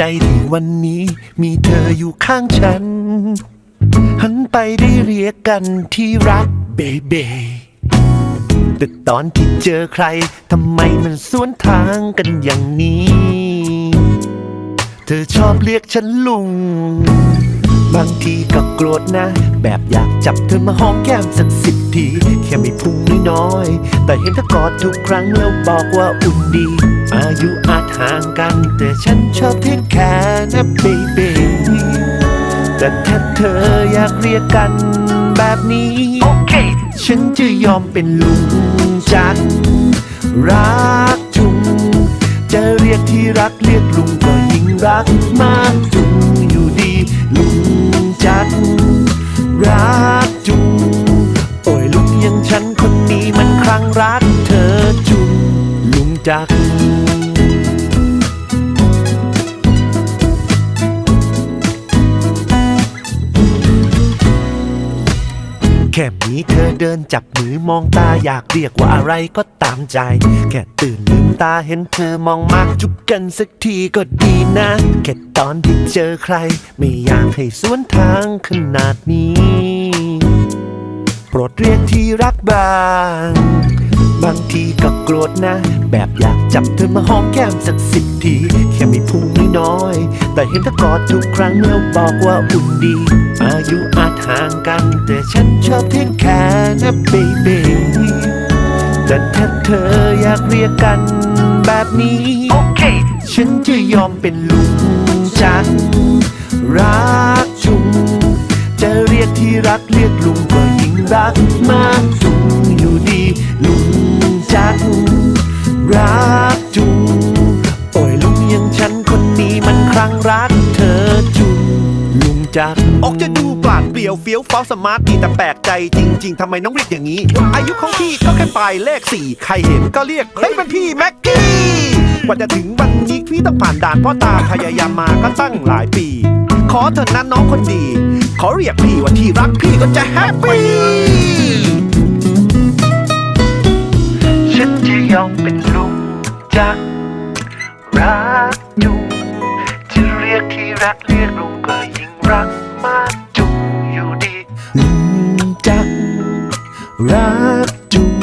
ใจที่วันนี้ มีเธออยู่ข้างฉัน หันไปได้เรียกกันที่รักเบเบแต่ตอนที่เจอใครทำไมมันสวนทางกันอย่างนี้ เธอชอบเรียกฉันลุง บางทีก็โกรธนะ แบบอยากจับเธอมาหอมแก้มสักสิบที แค่ไม่พุ่งน้อยๆแต่เห็นเธอกอดทุกครั้งแล้วบอกว่าอุ่นดี อายุอาจห่างกัน แต่ฉันชอบเทคแค่นะเบเบแต่ถ้าเธออยากเรียกกันแบบนี้ โอเค ฉันจะยอมเป็นลุงจันรักจุง จะเรียกที่รักเรียกลุงก็ยิ่งรักมากจุงอยู่ดี ลุงจัดรักจุง โอ้ยลุงอยังฉันคนนี้มันครั้งรักเธอจุงลุงจักแค่มีเธอเดินจับมือมองตาอยากเรียกว่าอะไรก็ตามใจ แค่ตื่นลืมตาเห็นเธอมองมาจุบกันสักทีก็ดีนะแค่ตอนที่เจอใคร ไม่อยากให้สวนทางขนาดนี้ โปรดเรียกที่รักบ้างบางทีก็โกรธนะ แบบอยากจับเธอมาหอมแก้มสักสิบที แค่ม่พุ่งน้อยๆแต่เห็นเธอกอดทุกครั้งแล้วบอกว่าอุ่นดี อายุ ห่างกัน แต่ฉันชอบเทคแค่นะเบเบแต่ถ้าเธออยากเรียกกันแบบนี้ โอเค ฉันจะยอมเป็นลุงจันรักจุง จะเรียกที่รักเรียกลุงก็ยิ่งรักมากจุงอยู่ดี ลุงจักรัก ยวเฟี้ยวฟ้าวสมาร์ทดีแต่แปลกใจจริง ๆทำไมน้องเรียกอย่างนี้ อายุของพี่ก็แค่ปลายเลขสี่ใครเห็นก็เรียกเฮ้ยเป็นพี่แม็กกี้กว่าจะถึงวันนี้พี่ต้องผ่านด่านพ่อตาพยายามมาก็ตั้งหลายปี ขอเถอะนะน้องคนดี ขอเรียกพี่ว่าที่รักพี่ก็จะแฮปปี้ฉันจะยอมเป็นลุงจักรักจุงจะเรียกที่รักเรียกลุงก็ยิ่งรักมาก รักจุง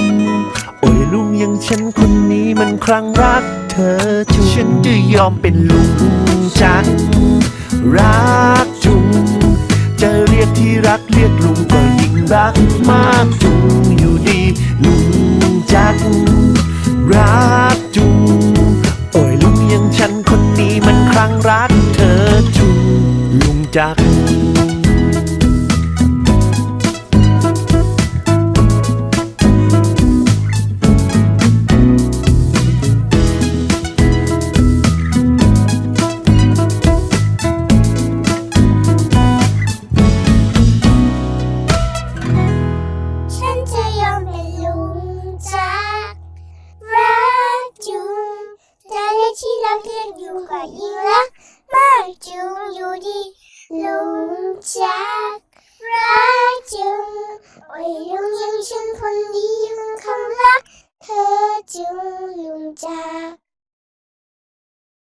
โอ้ยลุงอยังฉันคนนี้มันครั้งรักเธอจุงฉันจะยอมเป็นลุงจักรักจุงจะเรียกที่รักเรียกลุงก็ยิ่งรักมากจุงอยู่ดีลุงจักรักจุงโอ้ยลุงอยังฉันคนนี้มันครั้งรักเธอจุงลุงจัก กอยู่ก็ยิ่งรักมากจุงอยู่ดีลุงจากรักจุงโอ้ยลุงยังฉันคนดียังคำรัก เธอจุงลุงจาก